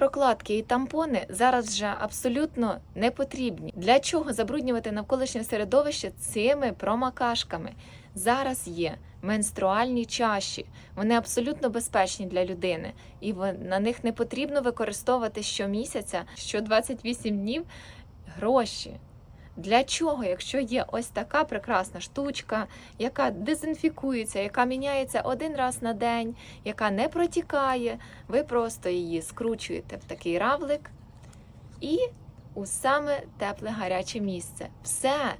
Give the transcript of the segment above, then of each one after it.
Прокладки і тампони зараз вже абсолютно не потрібні. Для чого забруднювати навколишнє середовище цими промакашками? Зараз є менструальні чаші. Вони абсолютно безпечні для людини, і на них не потрібно використовувати щомісяця, що 28 днів гроші. Для чого, якщо є ось така прекрасна штучка, яка дезінфікується, яка міняється один раз на день, яка не протікає, ви просто її скручуєте в такий равлик і у саме тепле гаряче місце. Все.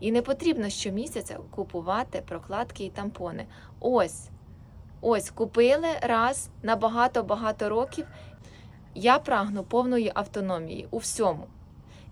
І не потрібно щомісяця купувати прокладки і тампони. Ось, ось купили раз на багато-багато років. Я прагну повної автономії у всьому.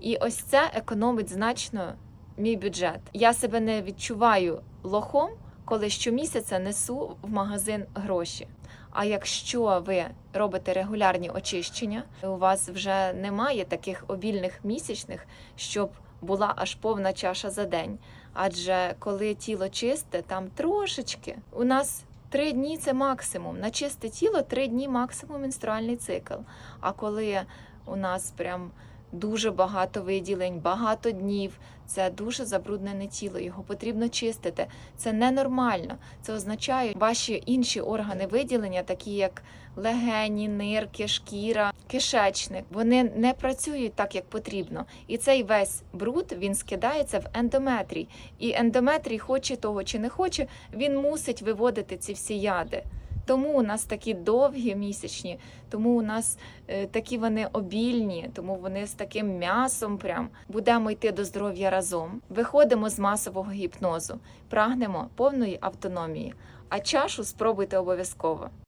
І ось це економить значно мій бюджет. Я себе не відчуваю лохом, коли щомісяця несу в магазин гроші. А якщо ви робите регулярні очищення, у вас вже немає таких обільних місячних, щоб була аж повна чаша за день. Адже коли тіло чисте, там трошечки у нас. Три дні це максимум. На чисте тіло три дні максимум менструальний цикл. А коли у нас прям дуже багато виділень, багато днів. Це дуже забруднене тіло, його потрібно чистити. Це ненормально. Це означає, ваші інші органи виділення, такі як легені, нирки, шкіра, кишечник, вони не працюють так, як потрібно. І цей весь бруд він скидається в ендометрій. І ендометрій, хоче того чи не хоче, він мусить виводити ці всі яди. Тому у нас такі довгі місячні, тому у нас е, такі вони обільні, тому вони з таким м'ясом. Прям будемо йти до здоров'я разом. Виходимо з масового гіпнозу, прагнемо повної автономії. А чашу спробуйте обов'язково.